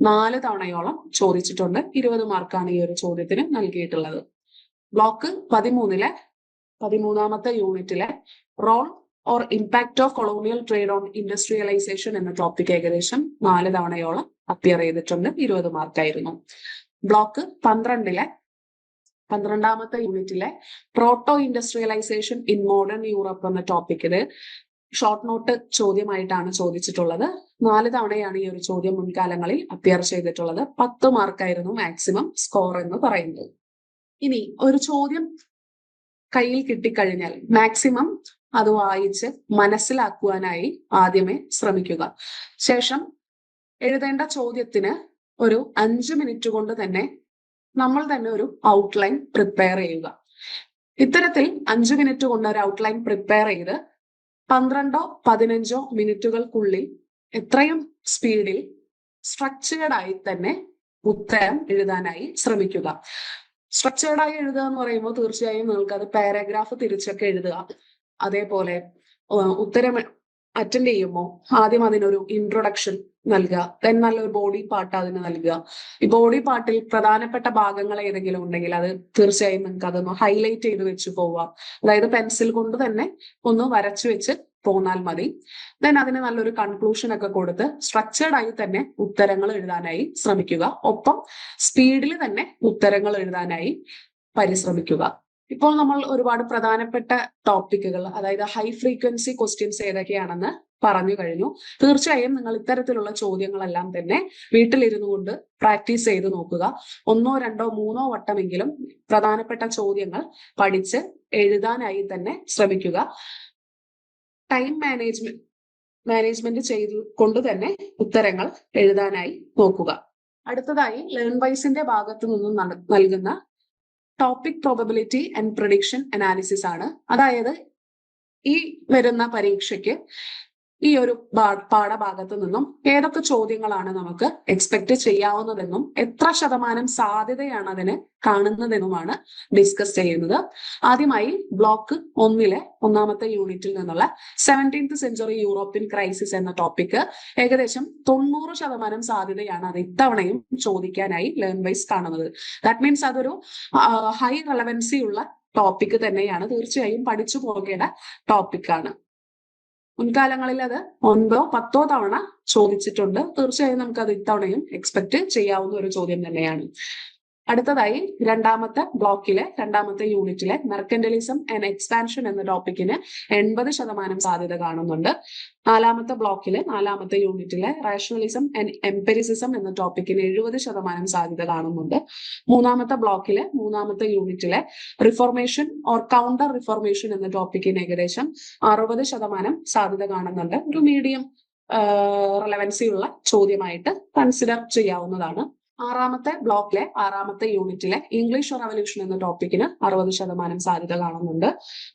നാല് തവണയോളം ചോദിച്ചിട്ടുണ്ട്. ഇരുപത് മാർക്കാണ് ഈ ഒരു ചോദ്യത്തിന് നൽകിയിട്ടുള്ളത്. ബ്ലോക്ക് പതിമൂന്നിലെ പതിമൂന്നാമത്തെ യൂണിറ്റിലെ role or impact of colonial trade on industrialisation എന്ന ടോപ്പിക് ഏകദേശം നാല് തവണയോളം അപ്പിയർ ചെയ്തിട്ടുണ്ട്. ഇരുപത് മാർക്കായിരുന്നു. ബ്ലോക്ക് പന്ത്രണ്ടിലെ പന്ത്രണ്ടാമത്തെ യൂണിറ്റിലെ proto industrialisation in modern Europe എന്ന ടോപ്പിക്കിൽ ഷോർട്ട് നോട്ട് ചോദ്യമായിട്ടാണ് ചോദിച്ചിട്ടുള്ളത്. നാല് തവണയാണ് ഈ ഒരു ചോദ്യം മുൻകാലങ്ങളിൽ അപ്പിയർ ചെയ്തിട്ടുള്ളത്. പത്ത് മാർക്കായിരുന്നു മാക്സിമം സ്കോർ എന്ന് പറയുന്നത്. ഇനി ഒരു ചോദ്യം കയ്യിൽ കിട്ടിക്കഴിഞ്ഞാൽ മാക്സിമം അത് വായിച്ച് മനസ്സിലാക്കുവാനായി ആദ്യമേ ശ്രമിക്കുക. ശേഷം എഴുതേണ്ട ചോദ്യത്തിന് ഒരു അഞ്ച് മിനിറ്റ് കൊണ്ട് തന്നെ നമ്മൾ തന്നെ ഒരു ഔട്ട്ലൈൻ പ്രിപ്പയർ ചെയ്യുക. ഇത്തരത്തിൽ അഞ്ച് മിനിറ്റ് കൊണ്ട് ഒരു ഔട്ട്ലൈൻ പ്രിപ്പയർ ചെയ്ത് പന്ത്രണ്ടോ പതിനഞ്ചോ മിനിറ്റുകൾക്കുള്ളിൽ എത്രയും സ്പീഡിൽ സ്ട്രക്ചേർഡായി തന്നെ ഉത്തരം എഴുതാനായി ശ്രമിക്കുക. സ്ട്രക്ചേർഡായി എഴുതുക എന്ന് പറയുമ്പോൾ തീർച്ചയായും നിങ്ങൾക്ക് അത് പാരഗ്രാഫ് തിരിച്ചൊക്കെ എഴുതുക. അതേപോലെ ഉത്തരം അറ്റൻഡ് ചെയ്യുമ്പോൾ ആദ്യം അതിനൊരു ഇൻട്രൊഡക്ഷൻ നൽകുക ദെൻ നല്ലൊരു ബോഡി പാർട്ട് അതിന് നൽകുക ഈ ബോഡി പാർട്ടിൽ പ്രധാനപ്പെട്ട ഭാഗങ്ങൾ ഏതെങ്കിലും ഉണ്ടെങ്കിൽ അത് തീർച്ചയായും നിങ്ങൾക്ക് അതൊന്ന് ഹൈലൈറ്റ് ചെയ്ത് വെച്ച് പോവുക അതായത് പെൻസിൽ കൊണ്ട് തന്നെ ഒന്ന് വരച്ചു വെച്ച് പോന്നാൽ മതി. ദെൻ അതിന് നല്ലൊരു കൺക്ലൂഷൻ ഒക്കെ കൊടുത്ത് സ്ട്രക്ചേർഡ് ആയി തന്നെ ഉത്തരങ്ങൾ എഴുതാനായി ശ്രമിക്കുക. ഒപ്പം സ്പീഡിൽ തന്നെ ഉത്തരങ്ങൾ എഴുതാനായി പരിശ്രമിക്കുക. ഇപ്പോൾ നമ്മൾ ഒരുപാട് പ്രധാനപ്പെട്ട ടോപ്പിക്കുകൾ അതായത് ഹൈ ഫ്രീക്വൻസി ക്വസ്റ്റ്യൻസ് ഏതൊക്കെയാണെന്ന് പറഞ്ഞു കഴിഞ്ഞു. തീർച്ചയായും നിങ്ങൾ ഇത്തരത്തിലുള്ള ചോദ്യങ്ങളെല്ലാം തന്നെ വീട്ടിലിരുന്നു കൊണ്ട് പ്രാക്ടീസ് ചെയ്ത് നോക്കുക. ഒന്നോ രണ്ടോ മൂന്നോ വട്ടമെങ്കിലും പ്രധാനപ്പെട്ട ചോദ്യങ്ങൾ പഠിച്ച് എഴുതാനായി തന്നെ ശ്രമിക്കുക. ടൈം മാനേജ്മെന്റ് മാനേജ്മെന്റ് ചെയ്തു കൊണ്ട് തന്നെ ഉത്തരങ്ങൾ എഴുതാനായി നോക്കുക. അടുത്തതായി ലേൺ വൈസിന്റെ ഭാഗത്തു നിന്നും നൽകുന്ന topic probability and prediction analysis ആണ്. അതായത് ഈ വരുന്ന പരീക്ഷയ്ക്ക് ഈ ഒരു പാഠഭാഗത്ത് നിന്നും ഏതൊക്കെ ചോദ്യങ്ങളാണ് നമുക്ക് എക്സ്പെക്ട് ചെയ്യാവുന്നതെന്നും എത്ര ശതമാനം സാധ്യതയാണ് അതിന് കാണുന്നതെന്നുമാണ് ഡിസ്കസ് ചെയ്യുന്നത്. ആദ്യമായി ബ്ലോക്ക് ഒന്നിലെ ഒന്നാമത്തെ യൂണിറ്റിൽ നിന്നുള്ള സെവന്റീൻത് സെഞ്ചുറി യൂറോപ്യൻ ക്രൈസിസ് എന്ന ടോപ്പിക് ഏകദേശം തൊണ്ണൂറ് ശതമാനം സാധ്യതയാണ് അത് ഇത്തവണയും ചോദിക്കാനായി ലേൺ വൈസ് കാണുന്നത്. ദാറ്റ് മീൻസ് അതൊരു ഹൈ റെലവൻസി ഉള്ള ടോപ്പിക് തന്നെയാണ്. തീർച്ചയായും പഠിച്ചു പോകേണ്ട ടോപ്പിക്കാണ് മുൻകാലങ്ങളിൽ അത് ഒൻപതോ പത്തോ തവണ ചോദിച്ചിട്ടുണ്ട്. തീർച്ചയായും നമുക്ക് അത് ഇത്തവണയും എക്സ്പെക്ട് ചെയ്യാവുന്ന ഒരു ചോദ്യം തന്നെയാണ്. അടുത്തതായി രണ്ടാമത്തെ ബ്ലോക്കിലെ രണ്ടാമത്തെ യൂണിറ്റിലെ മെർക്കൻഡലിസം ആൻഡ് എക്സ്പാൻഷൻ എന്ന ടോപ്പിക്കിന് എൺപത് ശതമാനം സാധ്യത കാണുന്നുണ്ട്. നാലാമത്തെ ബ്ലോക്കിലെ നാലാമത്തെ യൂണിറ്റിലെ റാഷണലിസം ആൻഡ് എംപെരിസിസം എന്ന ടോപ്പിക്കിന് എഴുപത് ശതമാനം സാധ്യത കാണുന്നുണ്ട്. മൂന്നാമത്തെ ബ്ലോക്കിലെ മൂന്നാമത്തെ യൂണിറ്റിലെ റിഫോർമേഷൻ ഓർ കൗണ്ടർ റിഫോർമേഷൻ എന്ന ടോപ്പിക്കിന് ഏകദേശം അറുപത് ശതമാനം സാധ്യത കാണുന്നുണ്ട്. ഒരു മീഡിയം റെലവൻസി ഉള്ള ചോദ്യമായിട്ട് കൺസിഡർ ചെയ്യാവുന്നതാണ്. ആറാമത്തെ ബ്ലോക്കിലെ ആറാമത്തെ യൂണിറ്റിലെ ഇംഗ്ലീഷ് റവല്യൂഷൻ എന്ന ടോപ്പിക്കിന് അറുപത് ശതമാനം സാധ്യത കാണുന്നുണ്ട്.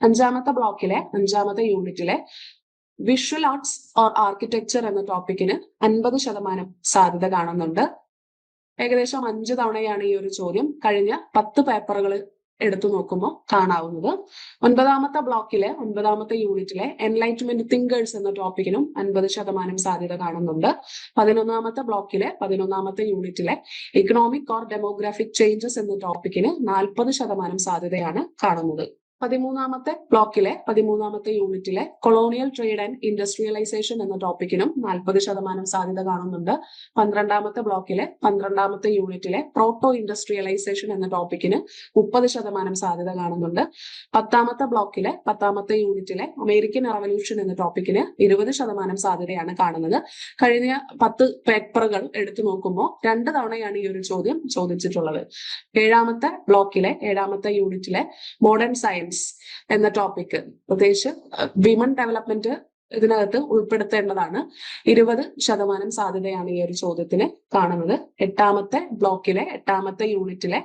അഞ്ചാമത്തെ ബ്ലോക്കിലെ അഞ്ചാമത്തെ യൂണിറ്റിലെ വിഷ്വൽ ആർട്സ് ഓർ ആർക്കിടെക്ചർ എന്ന ടോപ്പിക്കിന് അൻപത് ശതമാനം സാധ്യത കാണുന്നുണ്ട്. ഏകദേശം അഞ്ച് തവണയാണ് ഈ ഒരു ചോദ്യം. കഴിഞ്ഞ പത്ത് പേപ്പറുകൾ എടുത്തു നോക്കുമ്പോൾ കാണാവുന്നത്. ഒൻപതാമത്തെ ബ്ലോക്കിലെ ഒൻപതാമത്തെ യൂണിറ്റിലെ എൻലൈറ്റ്മെന്റ് തിങ്കേഴ്സ് എന്ന ടോപ്പിക്കിനും അൻപത് ശതമാനം സാധ്യത കാണുന്നുണ്ട്. പതിനൊന്നാമത്തെ ബ്ലോക്കിലെ പതിനൊന്നാമത്തെ യൂണിറ്റിലെ ഇക്കണോമിക് ഓർ ഡെമോഗ്രാഫിക് ചേഞ്ചസ് എന്ന ടോപ്പിക്കിന് നാൽപ്പത് ശതമാനം സാധ്യതയാണ് കാണുന്നത്. പതിമൂന്നാമത്തെ ബ്ലോക്കിലെ പതിമൂന്നാമത്തെ യൂണിറ്റിലെ കൊളോണിയൽ ട്രേഡ് ആൻഡ് ഇൻഡസ്ട്രിയലൈസേഷൻ എന്ന ടോപ്പിക്കിനും നാൽപ്പത് ശതമാനം സാധ്യത കാണുന്നുണ്ട്. പന്ത്രണ്ടാമത്തെ ബ്ലോക്കിലെ പന്ത്രണ്ടാമത്തെ യൂണിറ്റിലെ പ്രോട്ടോ ഇൻഡസ്ട്രിയലൈസേഷൻ എന്ന ടോപ്പിക്കിന് മുപ്പത് ശതമാനം സാധ്യത കാണുന്നുണ്ട്. പത്താമത്തെ ബ്ലോക്കിലെ പത്താമത്തെ യൂണിറ്റിലെ അമേരിക്കൻ റവല്യൂഷൻ എന്ന ടോപ്പിക്കിന് ഇരുപത് ശതമാനം സാധ്യതയാണ് കാണുന്നത്. കഴിഞ്ഞ പത്ത് പേപ്പറുകൾ എടുത്തു നോക്കുമ്പോൾ രണ്ട് തവണയാണ് ഈ ഒരു ചോദ്യം ചോദിച്ചിട്ടുള്ളത്. ഏഴാമത്തെ ബ്ലോക്കിലെ ഏഴാമത്തെ യൂണിറ്റിലെ മോഡേൺ സയൻസ് എന്ന ടോപ്പിക് പ്രത്യേകിച്ച് വിമൺ ഡെവലപ്മെന്റ് ഇതിനകത്ത് ഉൾപ്പെടുത്തേണ്ടതാണ്. ഇരുപത് ശതമാനം സാധ്യതയാണ് ഈ ഒരു ചോദ്യത്തിന് കാണുന്നത്. എട്ടാമത്തെ ബ്ലോക്കിലെ എട്ടാമത്തെ യൂണിറ്റിലെ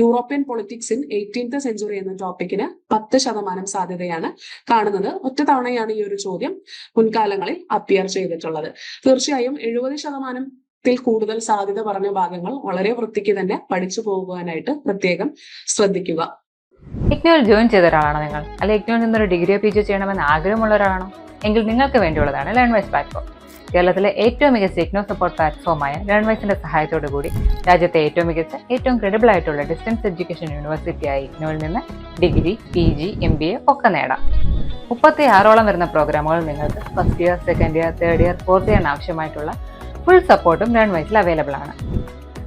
European politics in eighteenth century എന്ന ടോപ്പിക്കിന് പത്ത് ശതമാനം സാധ്യതയാണ് കാണുന്നത്. ഒറ്റ തവണയാണ് ഈ ഒരു ചോദ്യം മുൻകാലങ്ങളിൽ അപ്പിയർ ചെയ്തിട്ടുള്ളത്. തീർച്ചയായും എഴുപത് ശതമാനം ത്തിൽ കൂടുതൽ സാധ്യത പറഞ്ഞ ഭാഗങ്ങൾ വളരെ വൃത്തിക്ക് തന്നെ പഠിച്ചു പോകുവാനായിട്ട് പ്രത്യേകം ശ്രദ്ധിക്കുക. ഇഗ്നോയിൽ ജോയിൻ ചെയ്ത ഒരാളാണോ നിങ്ങൾ? അല്ലെങ്കിൽ ഇഗ്നോയിൽ നിന്നൊരു ഡിഗ്രി പി ജി ചെയ്യണമെന്ന് ആഗ്രഹമുള്ള ഒരാളാണോ എങ്കിൽ നിങ്ങൾക്ക് വേണ്ടിയുള്ളതാണ് ലേൺ വൈസ് പ്ലാറ്റ്ഫോം കേരളത്തിലെ ഏറ്റവും മികച്ച ഇഗ്നോ സപ്പോർട്ട് പ്ലാറ്റ്ഫോമായ ലേൺ വൈസിന്റെ സഹായത്തോടു കൂടി രാജ്യത്തെ ഏറ്റവും മികച്ച ഏറ്റവും ക്രെഡിബിൾ ആയിട്ടുള്ള ഡിസ്റ്റൻസ് എഡ്യൂക്കേഷൻ യൂണിവേഴ്സിറ്റിയായ ഇഗ്നോയിൽ നിന്ന് degree P G M B A ഒക്കെ നേടാം. മുപ്പത്തി ആറോളം വരുന്ന പ്രോഗ്രാമുകൾ നിങ്ങൾക്ക് first year second year third year fourth ഇയറിന് ആവശ്യമായിട്ടുള്ള ഫുൾ സപ്പോർട്ടും ലേൺ വൈസിൽ അവൈലബിൾ ആണ്.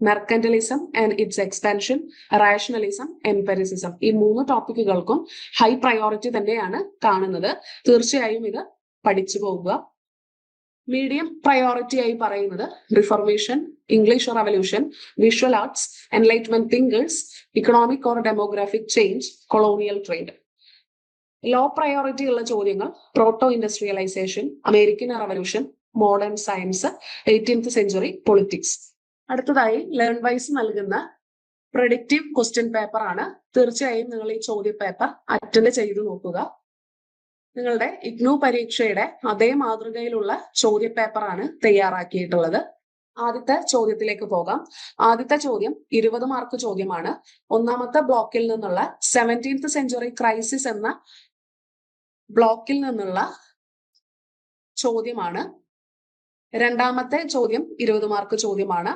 mercantilism and its expansion rationalism empiricism ഈ മൂന്ന് ടോപ്പിക്കുകൾക്കും ഹൈ പ്രയോറിറ്റി തന്നെയാണ് കാണുന്നത്. തീർച്ചയായും ഇത് പഠിച്ചു പോകുക മീഡിയം പ്രയോറിറ്റി ആയി പറയുന്നത് reformation English revolution visual arts enlightenment thinkers economic or demographic change colonial trade low priority ഉള്ള ചോദ്യങ്ങൾ proto industrialisation American revolution modern science eighteenth century politics അടുത്തതായി ലേൺ വൈസ് നൽകുന്ന പ്രഡിക്റ്റീവ് ക്വസ്റ്റ്യൻ പേപ്പർ ആണ്. തീർച്ചയായും നിങ്ങൾ ഈ ചോദ്യ പേപ്പർ അറ്റൻഡ് ചെയ്തു നോക്കുക. നിങ്ങളുടെ ഇഗ്നു പരീക്ഷയുടെ അതേ മാതൃകയിലുള്ള ചോദ്യ പേപ്പർ ആണ് തയ്യാറാക്കിയിട്ടുള്ളത്. ആദ്യത്തെ ചോദ്യത്തിലേക്ക് പോകാം. ആദ്യത്തെ ചോദ്യം ഇരുപത് മാർക്ക് ചോദ്യമാണ്. ഒന്നാമത്തെ ബ്ലോക്കിൽ നിന്നുള്ള സെവന്റീൻത് സെഞ്ചുറി ക്രൈസിസ് എന്ന ബ്ലോക്കിൽ നിന്നുള്ള ചോദ്യമാണ്. രണ്ടാമത്തെ ചോദ്യം ഇരുപത് മാർക്ക് ചോദ്യമാണ്.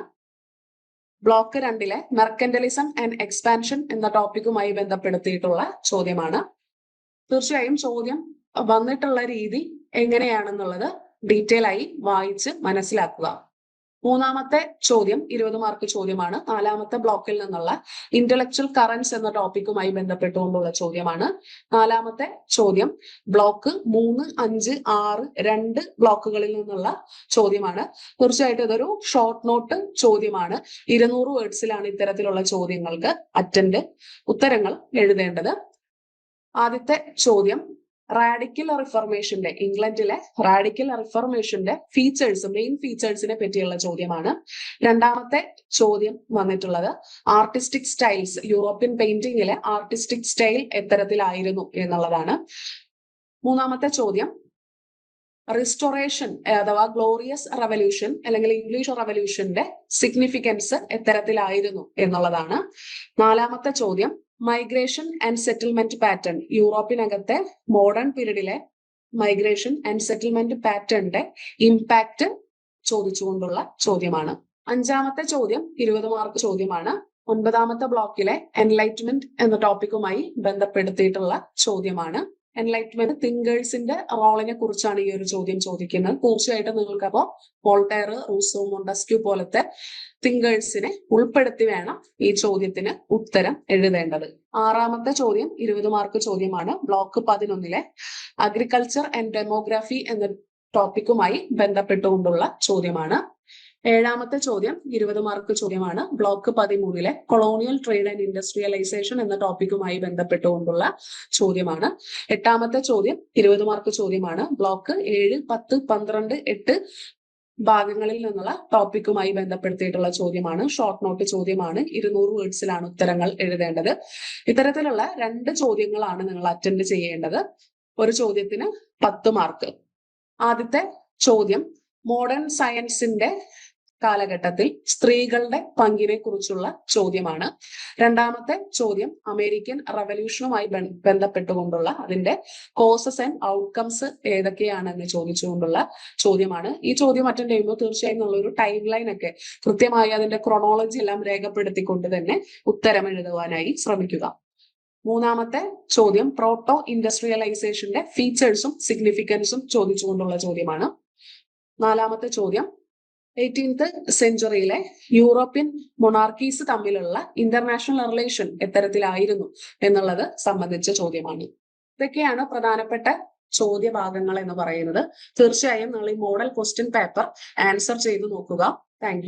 ബ്ലോക്ക് രണ്ടിലെ മെർക്കന്റലിസം ആൻഡ് എക്സ്പാൻഷൻ എന്ന ടോപ്പിക്കുമായി ബന്ധപ്പെടുത്തിയിട്ടുള്ള ചോദ്യമാണ്. തീർച്ചയായും ചോദ്യം വന്നിട്ടുള്ള രീതി എങ്ങനെയാണെന്നുള്ളത് ഡീറ്റെയിൽ ആയി വായിച്ച് മനസ്സിലാക്കുക. മൂന്നാമത്തെ ചോദ്യം ഇരുപത് മാർക്ക് ചോദ്യമാണ്. നാലാമത്തെ ബ്ലോക്കിൽ നിന്നുള്ള ഇന്റലക്ച്വൽ കറൻസ് എന്ന ടോപ്പിക്കുമായി ബന്ധപ്പെട്ടുകൊണ്ടുള്ള ചോദ്യമാണ്. നാലാമത്തെ ചോദ്യം ബ്ലോക്ക് മൂന്ന് അഞ്ച് ആറ് രണ്ട് ബ്ലോക്കുകളിൽ നിന്നുള്ള ചോദ്യമാണ്. തീർച്ചയായിട്ടും ഇതൊരു ഷോർട്ട് നോട്ട് ചോദ്യമാണ്. ഇരുന്നൂറ് വേർഡ്സിലാണ് ഇത്തരത്തിലുള്ള ചോദ്യങ്ങൾക്ക് അറ്റൻഡ് ഉത്തരങ്ങൾ എഴുതേണ്ടത്. ആദ്യത്തെ ചോദ്യം റാഡിക്കൽ റിഫർമേഷന്റെ ഇംഗ്ലണ്ടിലെ റാഡിക്കൽ റിഫോർമേഷന്റെ ഫീച്ചേഴ്സ് മെയിൻ ഫീച്ചേഴ്സിനെ പറ്റിയുള്ള ചോദ്യമാണ്. രണ്ടാമത്തെ ചോദ്യം വന്നിട്ടുള്ളത് ആർട്ടിസ്റ്റിക് സ്റ്റൈൽസ് യൂറോപ്യൻ പെയിന്റിംഗിലെ ആർട്ടിസ്റ്റിക് സ്റ്റൈൽ എത്തരത്തിലായിരുന്നു എന്നുള്ളതാണ്. മൂന്നാമത്തെ ചോദ്യം റിസ്റ്റോറേഷൻ അഥവാ ഗ്ലോറിയസ് റവല്യൂഷൻ അല്ലെങ്കിൽ ഇംഗ്ലീഷ് റവല്യൂഷന്റെ സിഗ്നിഫിക്കൻസ് എത്തരത്തിലായിരുന്നു എന്നുള്ളതാണ്. നാലാമത്തെ ചോദ്യം migration and settlement pattern യൂറോപ്പിനകത്തെ modern period migration and settlement പാറ്റേണിന്റെ impact ചോദിച്ചുകൊണ്ടുള്ള ചോദ്യമാണ്. അഞ്ചാമത്തെ ചോദ്യം ഇരുപത് മാർക്ക് ചോദ്യമാണ്. ഒൻപതാമത്തെ ബ്ലോക്കിലെ എൻലൈറ്റ്മെന്റ് എന്ന ടോപ്പിക്കുമായി ബന്ധപ്പെടുത്തിയിട്ടുള്ള ചോദ്യമാണ്. എൻലൈറ്റ്മെന്റ് തിങ്കേഴ്സിന്റെ റോളിനെ കുറിച്ചാണ് ഈ ഒരു ചോദ്യം ചോദിക്കുന്നത്. തീർച്ചയായിട്ടും നിങ്ങൾക്ക് അപ്പോൾ വോൾട്ടയർ റൂസോ മൊണ്ടസ്ക്യൂ പോലത്തെ തിങ്കേഴ്സിനെ ഉൾപ്പെടുത്തി വേണം ഈ ചോദ്യത്തിന് ഉത്തരം എഴുതേണ്ടത്. ആറാമത്തെ ചോദ്യം ഇരുപത് മാർക്ക് ചോദ്യമാണ്. ബ്ലോക്ക് പതിനൊന്നിലെ അഗ്രികൾച്ചർ ആൻഡ് ഡെമോഗ്രാഫി എന്ന ടോപ്പിക്കുമായി ബന്ധപ്പെട്ടുകൊണ്ടുള്ള ചോദ്യമാണ്. ഏഴാമത്തെ ചോദ്യം ഇരുപത് മാർക്ക് ചോദ്യമാണ്. ബ്ലോക്ക് പതിമൂന്നിലെ കൊളോണിയൽ ട്രേഡ് ആൻഡ് ഇൻഡസ്ട്രിയലൈസേഷൻ എന്ന ടോപ്പിക്കുമായി ബന്ധപ്പെട്ടുകൊണ്ടുള്ള ചോദ്യമാണ്. എട്ടാമത്തെ ചോദ്യം ഇരുപത് മാർക്ക് ചോദ്യമാണ്. ബ്ലോക്ക് ഏഴ് പത്ത് പന്ത്രണ്ട് എട്ട് ഭാഗങ്ങളിൽ നിന്നുള്ള ടോപ്പിക്കുമായി ബന്ധപ്പെടുത്തിയിട്ടുള്ള ചോദ്യമാണ്. ഷോർട്ട് നോട്ട് ചോദ്യമാണ്. ഇരുന്നൂറ് വേർഡ്സിലാണ് ഉത്തരങ്ങൾ എഴുതേണ്ടത്. ഇത്തരത്തിലുള്ള രണ്ട് ചോദ്യങ്ങളാണ് നിങ്ങൾ അറ്റൻഡ് ചെയ്യേണ്ടത്. ഒരു ചോദ്യത്തിന് പത്ത് മാർക്ക് ആദ്യത്തെ ചോദ്യം മോഡേൺ സയൻസിന്റെ കാലഘട്ടത്തിൽ സ്ത്രീകളുടെ പങ്കിനെ കുറിച്ചുള്ള ചോദ്യമാണ്. രണ്ടാമത്തെ ചോദ്യം അമേരിക്കൻ റവല്യൂഷനുമായി ബന്ധപ്പെട്ടുകൊണ്ടുള്ള അതിന്റെ കോസസ് ആൻഡ് ഔട്ട്കംസ് ഏതൊക്കെയാണെന്ന് ചോദിച്ചുകൊണ്ടുള്ള ചോദ്യമാണ്. ഈ ചോദ്യം അറ്റൻഡ് ചെയ്യുമ്പോൾ തീർച്ചയായും നമ്മളൊരു ടൈം ലൈൻ ഒക്കെ കൃത്യമായി അതിന്റെ ക്രൊണോളജി എല്ലാം രേഖപ്പെടുത്തിക്കൊണ്ട് തന്നെ ഉത്തരം എഴുതുവാനായി ശ്രമിക്കുക. മൂന്നാമത്തെ ചോദ്യം പ്രോട്ടോ ഇൻഡസ്ട്രിയലൈസേഷന്റെ ഫീച്ചേഴ്സും സിഗ്നിഫിക്കൻസും ചോദിച്ചുകൊണ്ടുള്ള ചോദ്യമാണ്. നാലാമത്തെ ചോദ്യം എയ്റ്റീൻത്ത് സെഞ്ചുറിയിലെ യൂറോപ്യൻ മൊണാർക്കീസ് തമ്മിലുള്ള ഇന്റർനാഷണൽ റിലേഷൻ എത്തരത്തിലായിരുന്നു എന്നുള്ളത് സംബന്ധിച്ച ചോദ്യമാണ്. ഇതൊക്കെയാണ് പ്രധാനപ്പെട്ട ചോദ്യഭാഗങ്ങൾ എന്ന് പറയുന്നത്. തീർച്ചയായും നിങ്ങൾ ഈ മോഡൽ ക്വസ്റ്റ്യൻ പേപ്പർ ആൻസർ ചെയ്തു നോക്കുക. താങ്ക്